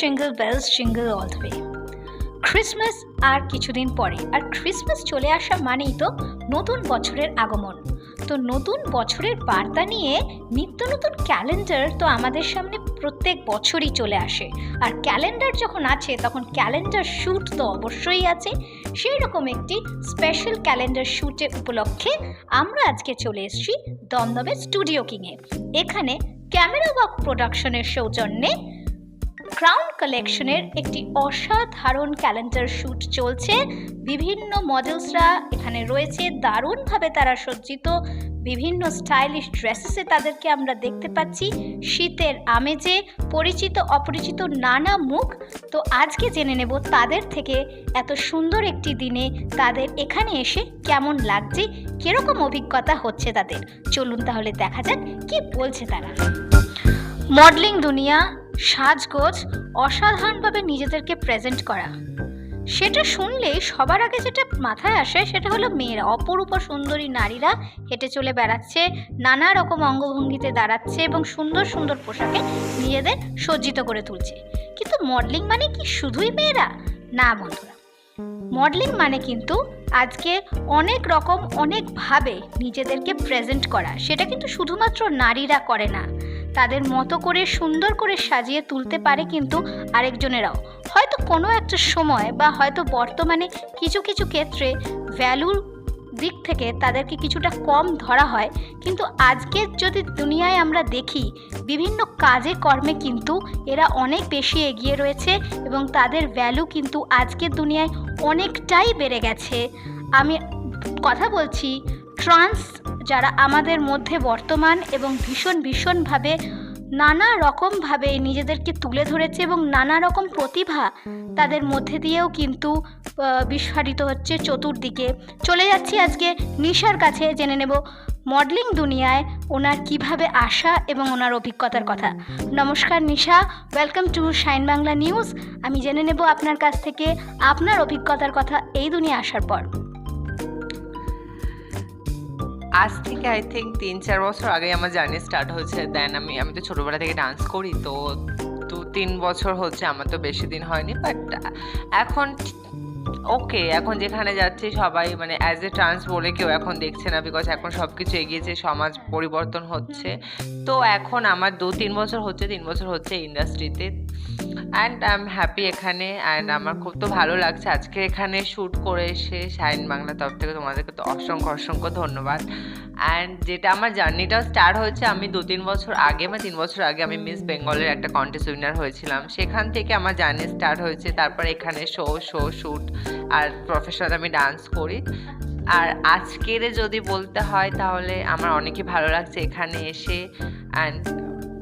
Jingle bells jingle all the way Christmas আর কিছুদিন পরে। আর Christmas চলে আসা মানেই তো নতুন বছরের আগমন। তো নতুন বছরের বার্তা নিয়ে নিত্য নতুন ক্যালেন্ডার তো আমাদের সামনে প্রত্যেক বছরই চলে আসে। আর ক্যালেন্ডার যখন আছে, তখন ক্যালেন্ডার শ্যুট তো অবশ্যই আছে। সেই রকম একটি স্পেশাল ক্যালেন্ডার শ্যুটে উপলক্ষে আমরা আজকে চলে এসেছি দমদমের স্টুডিও কিংয়ে এখানে ক্যামেরা ওয়ার্ক প্রোডাকশনের সৌজন্যে ক্রাউন কালেকশনের একটি অসাধারণ ক্যালেন্ডার শ্যুট চলছে। বিভিন্ন মডেলসরা এখানে রয়েছে। দারুণভাবে তারা সজ্জিত। বিভিন্ন স্টাইলিশ ড্রেসেসে তাদেরকে আমরা দেখতে পাচ্ছি। শীতের আমেজে পরিচিত, অপরিচিত নানা মুখ। তো আজকে জেনে নেব তাদের থেকে এত সুন্দর একটি দিনে তাদের এখানে এসে কেমন লাগছে, কীরকম অভিজ্ঞতা হচ্ছে তাদের। চলুন তাহলে দেখা যাক কি বলছে তারা। মডেলিং দুনিয়া সাজগোজ অসাধারণভাবে নিজেদেরকে প্রেজেন্ট করা। সেটা শুনলেই সবার আগে যেটা মাথায় আসে সেটা হলো মেয়েরা। অপরূপ সুন্দরী নারীরা হেঁটে চলে বেড়াচ্ছে, নানা রকম অঙ্গভঙ্গিতে দাঁড়াচ্ছে এবং সুন্দর সুন্দর পোশাকে নিজেদের সজ্জিত করে তুলছে। কিন্তু মডেলিং মানে কি শুধুই মেয়েরা? না বন্ধুরা। মডেলিং মানে কিন্তু আজকে অনেক রকম অনেকভাবে নিজেদেরকে প্রেজেন্ট করা। সেটা কিন্তু শুধুমাত্র নারীরা করে না। তাদের মতো করে সুন্দর করে সাজিয়ে তুলতে পারে কিন্তু আরেকজনেরাও। হয়তো কোনো একটা সময় বা হয়তো বর্তমানে কিছু কিছু ক্ষেত্রে ভ্যালুর দিক থেকে তাদেরকে কিছুটা কম ধরা হয়। কিন্তু আজকের যদি দুনিয়ায় আমরা দেখি, বিভিন্ন কাজে কর্মে কিন্তু এরা অনেক বেশি এগিয়ে রয়েছে এবং তাদের ভ্যালু কিন্তু আজকের দুনিয়ায় অনেকটাই বেড়ে গেছে। আমি কথা বলছি ট্রান্স যারা আমাদের মধ্যে বর্তমান এবং ভীষণ ভীষণভাবে নানা রকমভাবে নিজেদেরকে তুলে ধরেছে এবং নানা রকম প্রতিভা তাদের মধ্যে দিয়েও কিন্তু বিস্ফারিত হচ্ছে চতুর্দিকে। চলে যাচ্ছি আজকে নিশার কাছে, জেনে নেব মডেলিং দুনিয়ায় ওনার কীভাবে আসা এবং ওনার অভিজ্ঞতার কথা। নমস্কার Nisha welcome to Shine Bangla news আমি জেনে নেব আপনার কাছ থেকে আপনার অভিজ্ঞতার কথা এই দুনিয়া আসার পর। আজ থেকে আই থিঙ্ক তিন, চার বছর আগে আমার জার্নি স্টার্ট হয়েছে। দেন আমি আমি তো ছোটোবেলা থেকে ডান্স করি, তো দু, তিন বছর হচ্ছে আমার তো বেশি দিন হয়নি। বাট এখন ওকে এখন যেখানে যাচ্ছি সবাই মানে অ্যাজ এ ট্রান্স বলে কেউ এখন দেখছে না বিকজ এখন সব কিছু এগিয়েছে সমাজ পরিবর্তন হচ্ছে। তো এখন আমার দু, তিন বছর হচ্ছে, তিন বছর হচ্ছে ইন্ডাস্ট্রিতে অ্যান্ড আই এম হ্যাপি এখানে অ্যান্ড আমার খুব তো ভালো লাগছে। আজকে এখানে শ্যুট করে এসে শাইন বাংলা তরফ থেকে তোমাদেরকে তো অসংখ্য অসংখ্য ধন্যবাদ। অ্যান্ড যেটা আমার জার্নিটাও স্টার্ট হয়েছে, আমি দু তিন বছর আগে বা তিন বছর আগে আমি মিস বেঙ্গলের একটা কন্টেস্ট উইনার হয়েছিলাম। সেখান থেকে আমার জার্নি স্টার্ট হয়েছে, তারপর এখানে শো শো শ্যুট আর প্রফেশনাল আমি ডান্স করি। আর আজকের যদি বলতে হয়, তাহলে আমার অনেকই ভালো লাগছে এখানে এসে। অ্যান্ড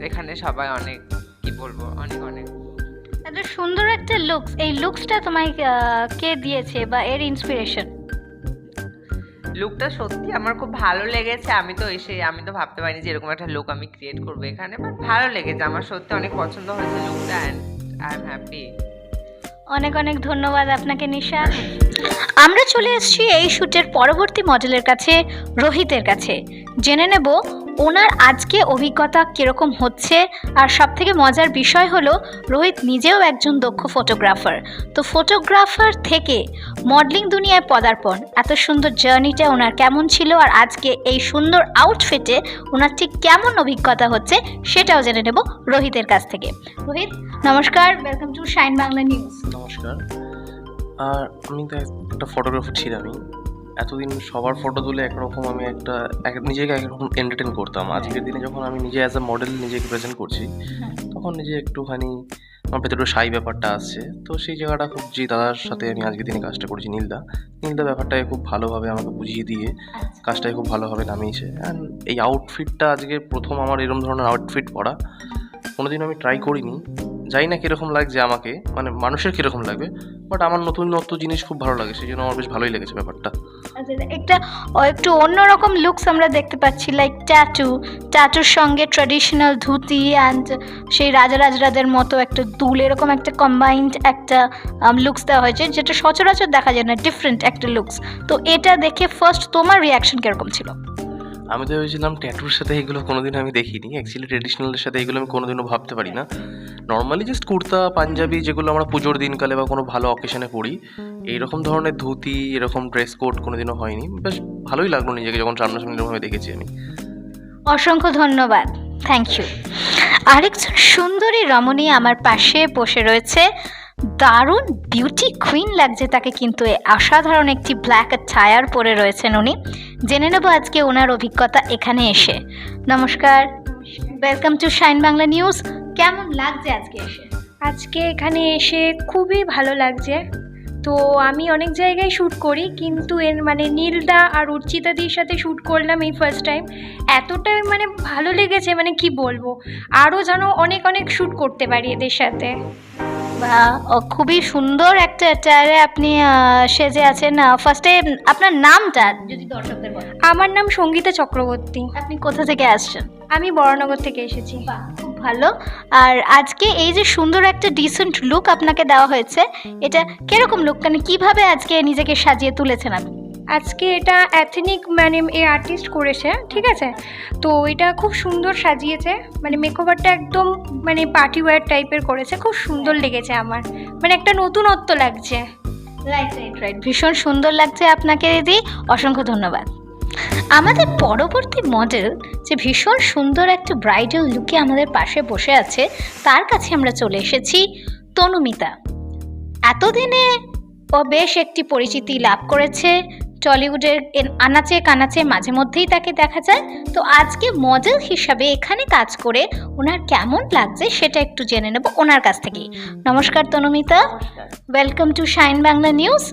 এখানে সবাই অনেক, কি বলব, অনেক অনেক সুন্দর একটা লুকস এই লুকসটা তোমায় কে দিয়েছে বা এর ইন্সপিরেশন লুকটা সত্যি আমার খুব ভালো লেগেছে। আমি তো এসে আমি তো ভাবতে পারিনি যে এরকম একটা লুক আমি ক্রিয়েট করব এখানে বাট ভালো লেগেছে। আমার সত্যি অনেক পছন্দ হয়েছে লুকটা অ্যান্ড আই এম হ্যাপি অনেক অনেক ধন্যবাদ আপনাকে নিশা। আমরা চলে এসেছি এই শ্যুটের পরবর্তী মডেলের কাছে রোহিতের কাছে। জেনে নেব ওনার আজকে অভিজ্ঞতা কীরকম হচ্ছে? আর সব থেকে মজার বিষয় হলো, রোহিত নিজেও একজন দক্ষ ফটোগ্রাফার তো ফটোগ্রাফার থেকে মডেলিং দুনিয়ায় পদার্পণ, এত সুন্দর জার্নিটা ওনার কেমন ছিল আর আজকে এই সুন্দর আউটফিটে ওনার ঠিক কেমন অভিজ্ঞতা হচ্ছে সেটাও জেনে নেব রোহিতের কাছ থেকে। রোহিত, নমস্কার welcome to Shine Bangla news নমস্কার। আর আমি তো একটা ফটোগ্রাফার ছিলামই। এতদিন সবার ফটো তুলে একরকম আমি একটা এক- নিজেকে একরকম এন্টারটেন করতাম। আজকের দিনে যখন আমি নিজে অ্যাজ আ মডেল নিজেকে প্রেজেন্ট করছি তখন নিজে একটুখানি আমার ভেতরে সাই ব্যাপারটা আসছে। তো সেই জায়গাটা খুব যে দাদার সাথে আমি আজকের দিনে কাজটা করেছি নীলদা। নীলদা ব্যাপারটাকে খুব ভালোভাবে আমাকে বুঝিয়ে দিয়ে কাজটাকে খুব ভালোভাবে নামিয়েছে। অ্যান্ড এই আউটফিটটা আজকে প্রথম আমার এরকম ধরনের আউটফিট পরা। কোনোদিন আমি ট্রাই করিনি। জানি না কীরকম লাগছে আমাকে মানে মানুষের কীরকম লাগবে। বাট আমার নতুন নতুন জিনিস খুব ভালো লাগে সেই জন্য আমার বেশ ভালোই লেগেছে ব্যাপারটা। আচ্ছা, একটা একটু অন্যরকম লুকস আমরা দেখতে পাচ্ছি লাইক ট্যাটু ট্যাটুর সঙ্গে ট্র্যাডিশনাল ধুতি অ্যান্ড সেই রাজা রাজরাদের মতো একটা দুল, এরকম একটা কম্বাইন্ড একটা লুকস দেওয়া হয়েছে, যেটা সচরাচর দেখা যায় না ডিফারেন্ট একটা লুকস তো এটা দেখে ফার্স্ট তোমার রিয়াকশন কীরকম ছিল? আমি তো ভেবেছিলাম ট্যাটুর সাথে এগুলো কোনোদিন আমি দেখিনি। অ্যাকচুয়ালি ট্রেডিশনালের সাথে এগুলো আমি কোনোদিনও ভাবতে পারি না। নর্মালি জাস্ট কুর্তা, পাঞ্জাবি যেগুলো আমরা পুজোর দিনকালে বা কোনো ভালো অকেশনে পরি, এইরকম ধরনের ধুতি, এরকম ড্রেস কোড কোনোদিনও হয়নি। বেশ ভালোই লাগল নিজেকে যখন সামনাসামনি এরকমভাবে দেখেছি আমি। অসংখ্য ধন্যবাদ। থ্যাংক ইউ আরেকজন সুন্দরী রমণী আমার পাশে বসে রয়েছে। দারুণ বিউটি কুইন লাগছে তাকে কিন্তু অসাধারণ একটি ব্ল্যাক টায়ার পরে রয়েছেন উনি। জেনে নেব আজকে ওনার অভিজ্ঞতা এখানে এসে। নমস্কার। Welcome to Shine Bangla news কেমন লাগছে আজকে এসে? আজকে এখানে এসে খুবই ভালো লাগছে। তো আমি অনেক জায়গায় শ্যুট করি, কিন্তু এর মানে নীলদা আর উর্চিতাদির সাথে শ্যুট করলাম এই ফার্স্ট টাইম এতটাই মানে ভালো লেগেছে মানে কি বলব? আরও যেন অনেক অনেক শ্যুট করতে পারি এদের সাথে। খুবই সুন্দর একটা টায়ারে আপনি সেজে আছেন। ফার্স্টে আপনার নামটা যদি দর্শকদের বলেন। আমার নাম সঙ্গীতা চক্রবর্তী। আপনি কোথা থেকে আসছেন? আমি বড়নগর থেকে এসেছি। খুব ভালো। আর আজকে এই যে সুন্দর একটা ডিসেন্ট লুক আপনাকে দেওয়া হয়েছে এটা কীরকম লুক মানে কীভাবে আজকে নিজেকে সাজিয়ে তুলেছেন আপনি? আজকে এটা অ্যাথেনিক মানে এ আর্টিস্ট করেছে ঠিক আছে? তো এটা খুব সুন্দর সাজিয়েছে মানে মেকওভারটা একদম মানে পার্টি ওয়্যার টাইপের করেছে খুব সুন্দর লেগেছে আমার। মানে একটা নতুনত্ব লাগছে। রাইট রাইট রাইট ভীষণ সুন্দর লাগছে আপনাকে দিদি অসংখ্য ধন্যবাদ। আমাদের পরবর্তী মডেল যে ভীষণ সুন্দর একটা ব্রাইডাল লুকে আমাদের পাশে বসে আছে তার কাছে আমরা চলে এসেছি তনুমিতা। এতদিনে ও বেশ একটি পরিচিতি লাভ করেছে টলিউডের আনাচে কানাচে মাঝে মধ্যেই তাকে দেখা যায়। তো আজকে মডেল হিসাবে এখানে কাজ করে ওনার কেমন লাগছে সেটা একটু জেনে নেব ওনার কাছ থেকেই। নমস্কার Tanumita. Welcome to Shine Bangla news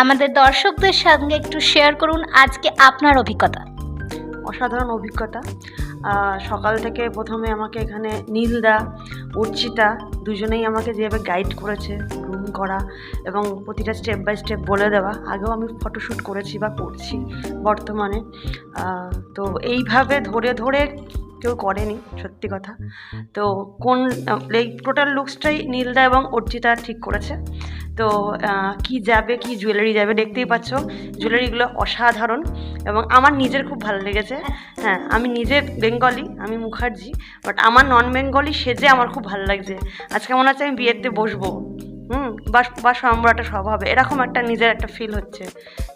আমাদের দর্শকদের সঙ্গে একটু শেয়ার করুন আজকে আপনার অভিজ্ঞতা। অসাধারণ অভিজ্ঞতা। সকাল থেকে প্রথমে আমাকে এখানে নীলদা, উর্চিতা দুজনেই আমাকে যেভাবে গাইড করেছে রুম করা এবং প্রতিটা স্টেপ বাই স্টেপ বলে দেওয়া। আগেও আমি ফটোশ্যুট করেছি বা করছি বর্তমানে। তো এইভাবে ধরে ধরে কেউ করেনি সত্যি কথা। তো কোন এই টোটাল লুকসটাই নীলদা এবং অর্চিতা ঠিক করেছে। তো কি যাবে কি জুয়েলারি যাবে দেখতেই পাচ্ছ। জুয়েলারিগুলো অসাধারণ এবং আমার নিজের খুব ভালো লেগেছে। হ্যাঁ আমি নিজে বেঙ্গলি আমি মুখার্জি বাট আমার নন বেঙ্গলি সেজে আমার খুব ভালো লাগছে। আজকে মনে হচ্ছে আমি বিয়েতে বসবো। বা সম্রাটের স্বভাবে। এরকম একটা নিজের একটা ফিল হচ্ছে।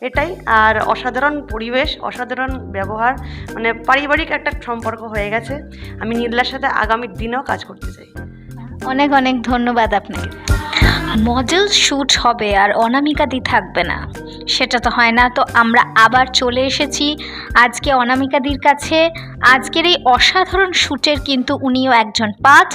এটাই। আর অসাধারণ পরিবেশ, অসাধারণ ব্যবহার মানে পারিবারিক একটা সম্পর্ক হয়ে গেছে। আমি নীলার সাথে আগামী দিনেও কাজ করতে চাই। অনেক অনেক ধন্যবাদ আপনাকে। মডেল শ্যুট হবে আর অনামিকাদি থাকবে না। সেটা তো হয় না। তো আমরা আবার চলে এসেছি আজকে অনামিকাদির কাছে। আজকের এই অসাধারণ শ্যুটের কিন্তু উনিও একজন পাঠ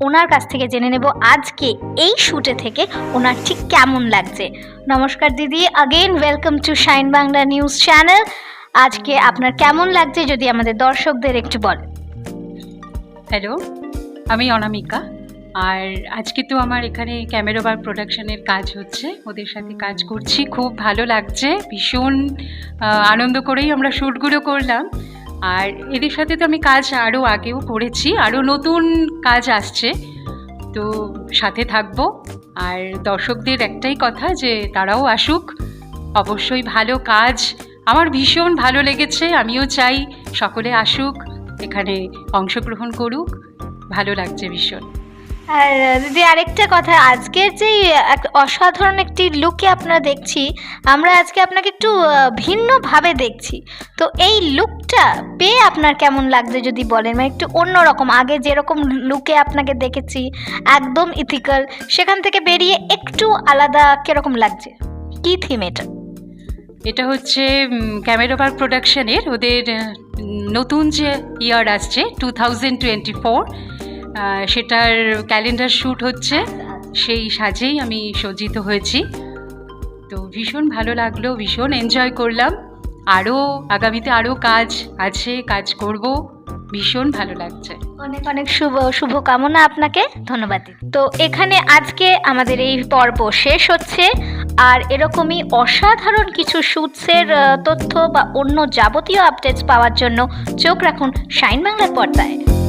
ওনার কাছ থেকে জেনে নেব আজকে এই শ্যুটে থেকে ওনার ঠিক কেমন লাগছে। নমস্কার দিদি again welcome to Shine Bangla news channel আজকে আপনার কেমন লাগছে যদি আমাদের দর্শকদের একটু বলেন। হ্যালো আমি অনামিকা। আর আজকে তো আমার এখানে ক্যামেরা ক্যামেরাবার প্রোডাকশনের কাজ হচ্ছে। ওদের সাথে কাজ করছি। খুব ভালো লাগছে। ভীষণ আনন্দ করেই আমরা শ্যুটগুলো করলাম। আর এদের সাথে তো আমি কাজ আরও আগেও করেছি। আরও নতুন কাজ আসছে। তো সাথে থাকব। আর দর্শকদের একটাই কথা যে তারাও আসুক। অবশ্যই ভালো কাজ। আমার ভীষণ ভালো লেগেছে। আমিও চাই সকলে আসুক। এখানে অংশগ্রহণ করুক। ভালো লাগছে ভীষণ। আর দিদি, আরেকটা কথা। আজকের যে এক অসাধারণ একটি লুকে আপনারা দেখছি, আমরা আজকে আপনাকে একটু ভিন্নভাবে দেখছি। তো এই লুকটা পেয়ে আপনার কেমন লাগছে যদি বলেন? মানে একটু অন্যরকম। আগে যেরকম লুকে আপনাকে দেখেছি, একদম ইথিক্যাল সেখান থেকে বেরিয়ে একটু আলাদা কীরকম লাগছে? কি থিম এটা? এটা হচ্ছে ক্যামেরাবার প্রোডাকশনের ওদের নতুন যে ইয়ার আসছে টু থাউজেন্ড টোয়েন্টি ফোর সেটার ক্যালেন্ডার শ্যুট হচ্ছে। সেই সাজেই আমি সজ্জিত হয়েছি। তো ভীষণ ভালো লাগল, ভীষণ এনজয় করলাম। আরও আগামীতে আরও কাজ আছে, কাজ করব। ভীষণ ভালো লাগছে। অনেক অনেক শুভ শুভকামনা আপনাকে। ধন্যবাদ। তো এখানে আজকে আমাদের এই পর্ব শেষ হচ্ছে। আর এরকমই অসাধারণ কিছু শুটসের তথ্য বা অন্য যাবতীয় আপডেটস পাওয়ার জন্য চোখ রাখুন শাইন বাংলার পর্দায়।